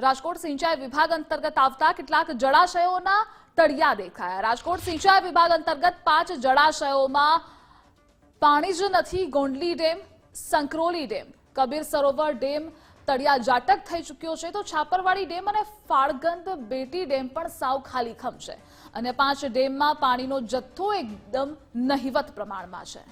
રાજકોટ સિંચાઈ વિભાગ અંતર્ગત આવતા કેટલાક જળાશયોના તળિયા દેખાયા. રાજકોટ સિંચાઈ વિભાગ અંતર્ગત પાંચ જળાશયોમાં પાણી જ નથી, Gondli dam, Sankroli dam, Kabir Sarovar dam, તળિયા જાટક થઈ ચૂક્યો છે. તો છાપરવાડી ડેમ અને ફાળગંદ બેટી ડેમ પણ સાવ ખાલીખમ છે. અને પાંચ ડેમમાં પાણીનો જથ્થો એકદમ નહિવત પ્રમાણમાં છે.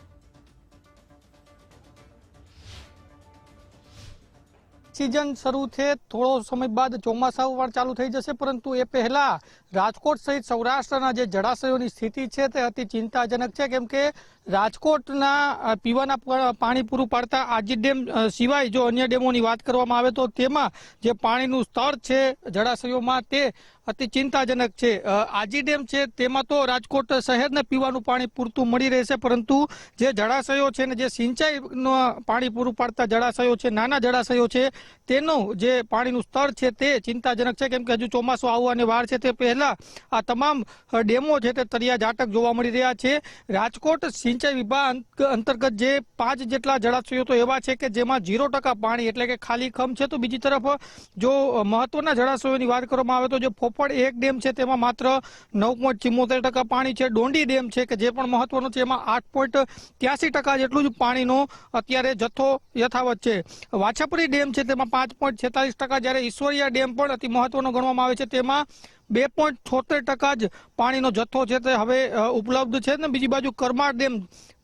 સિઝન શરૂ છે. થોડો સમય બાદ ચોમાસા પણ ચાલુ થઈ જશે, પરંતુ એ પહેલા રાજકોટ સહિત સૌરાષ્ટ્રના જે જળાશયોની સ્થિતિ છે તે અતિ ચિંતાજનક છે, કેમ કે રાજકોટના પીવાના પાણી પૂરું પાડતા આજી ડેમ સિવાય જો અન્ય ડેમોની વાત કરવામાં આવે તો તેમાં જે પાણીનું સ્તર છે જળાશયોમાં તે અતિ ચિંતાજનક છે. આજી ડેમ છે તેમાં તો રાજકોટ શહેરને પીવાનું પાણી પૂરતું મળી રહેશે, પરંતુ જે જળાશયો છે ને જે સિંચાઈનું પાણી પૂરું પાડતા જળાશયો છે, નાના જળાશયો છે તેનું જે પાણીનું સ્તર છે તે ચિંતાજનક છે. કેમ કે હજુ ચોમાસું આવવાની વાર છે તે પહેલા આ તમામ ડેમો છે તે તળિયા જાટક જોવા મળી રહ્યા છે. રાજકોટ સિંચાઈ વિભાગ અંતર્ગત જે પાંચ જેટલા જળાશયો તો એવા છે કે જેમાં ઝીરો ટકા પાણી એટલે કે ખાલી ખમ છે તો બીજી તરફ, જો મહત્વના જળાશયોની વાત કરવામાં આવે તો જે ફોફડ એક ડેમ છે તેમાં માત્ર નવ પોઈન્ટ ચિમ્મોતેર ટકા પાણી છે. ડોંડી ડેમ છે કે જે પણ મહત્વનો છે એમાં આઠ પોઈન્ટ ત્યાસી ટકા જેટલું જ પાણીનો અત્યારે જથ્થો યથાવત છે. વાછાપરી ડેમ છે તેમાં પાંચ પોઈન્ટ છેતાલીસ ટકા જ્યારે ઈશ્વરિયા ડેમ પણ અતિ મહત્વનો ગણવામાં આવે છે, તેમાં બે પોઈન્ટ છોતેર ટકા જ પાણીનો જથ્થો છે તે હવે ઉપલબ્ધ છે. ને બીજી બાજુ કરમાળ ડેમ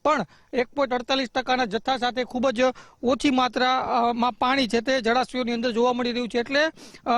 પણ એક પોઈન્ટ અડતાલીસ ટકાના જથ્થા સાથે ખૂબ જ ઓછી માત્રામાં પાણી છે તે જળાશયોની અંદર જોવા મળી રહ્યું છે. એટલે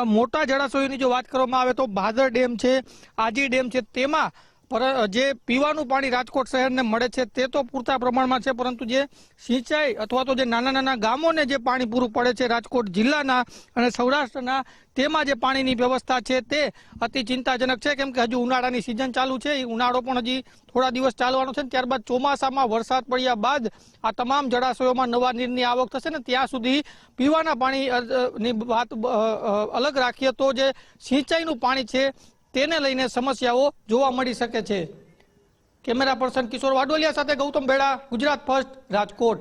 મોટા જળાશયોની જો વાત કરવામાં આવે તો ભાદર ડેમ છે, આજી ડેમ છે, તેમાં જે પીવાનું પાણી રાજકોટ શહેરને મળે છે તે તો પૂરતા પ્રમાણમાં છે પરંતુ જે સિંચાઈ અથવા તો જે નાના નાના ગામોને જે પાણી પૂરું પડે છે રાજકોટ જિલ્લાના અને સૌરાષ્ટ્રના તેમાં જે પાણીની વ્યવસ્થા છે તે અતિ ચિંતાજનક છે. કેમ કે હજુ ઉનાળાની સિઝન ચાલુ છે. એ ઉનાળો પણ હજી થોડા દિવસ ચાલવાનો છે ત્યારબાદ ચોમાસામાં વરસાદ પડ્યા બાદ આ તમામ જળાશયોમાં નવા નીરની આવક થશે ને ત્યાં સુધી પીવાના પાણી અ, અ, ની વાત અલગ રાખીએ તો જે સિંચાઈનું પાણી છે તેને લઈને સમસ્યાઓ જોવા મળી શકે છે. કેમેરા પર્સન કિશોર વાડોલિયા સાથે ગૌતમ ભેડા ગુજરાત ફર્સ્ટ, રાજકોટ.